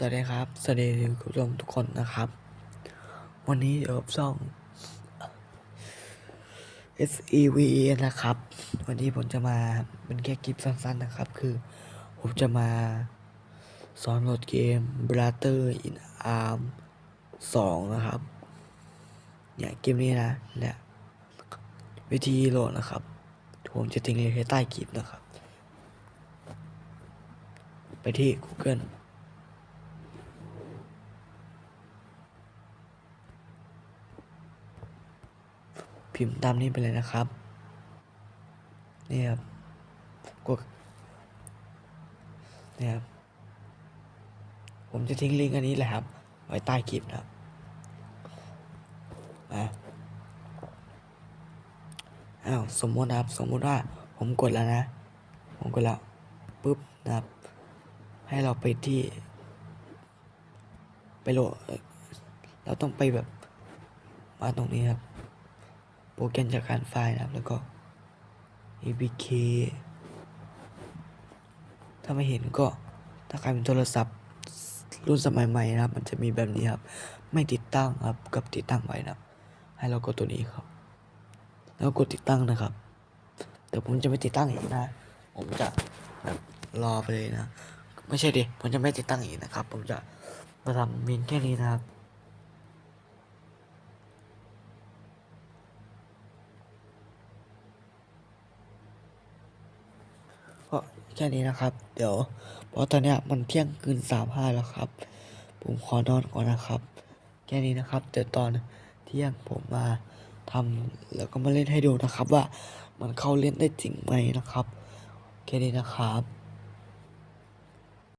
สวัสดีครับ สวัสดีคุณผู้ชมทุกคนนะครับ วันนี้เดี๋ยวช่อง S E V E นะครับ วันนี้ผมจะมาเป็นแค่คลิปสั้นๆนะครับ คือผมจะมาสอนโหลดเกม Brother in Arm 2 นะครับ เนี่ยเกมนี้นะเนี่ยวิธีโหลดนะครับ ผมจะทิ้งลิงก์ใต้คลิปนะครับ ไปที่ Google พิมพ์ตามนี้ไปเลยนะครับ นี่ครับ กดนี่ครับ ผมจะทิ้งลิงก์อันนี้แหละครับ ไว้ใต้คลิปนะครับมาอ้าวสมมตินะครับ สมมุติว่าผมกดแล้วนะ ผมกดแล้วปุ๊บนะครับ ให้เราไปที่ไปโหลดเราต้องไปแบบมาตรงนี้ครับ โปรแกรมจากการไฟล์นะครับ แล้วก็ APK ถ้าไม่เห็นก็ถ้าใครเป็นโทรศัพท์รุ่นสมัยใหม่นะครับ มันจะมีแบบนี้ครับ ไม่ติดตั้งครับ กับติดตั้งไว้นะครับ ให้เรากดตัวนี้ครับ แล้วกดติดตั้งนะครับ แต่ผมจะไม่ติดตั้งอีกนะ ผมจะแบบรอไปเลยนะ ไม่ใช่ดิ ผมจะไม่ติดตั้งอีกนะครับ ผมจะมาทำเพียงแค่นี้นะครับ ก็แค่นี้นะครับ เดี๋ยวเพราะตอนนี้มันเที่ยงคืนสามห้าแล้วครับ ผมขอนอนก่อนนะครับ แค่นี้นะครับเดี๋ยวตอนเที่ยงผมมาทำแล้วก็มาเล่นให้ดูนะครับว่ามันเข้าเล่นได้จริงไหมนะครับ แค่นี้นะครับ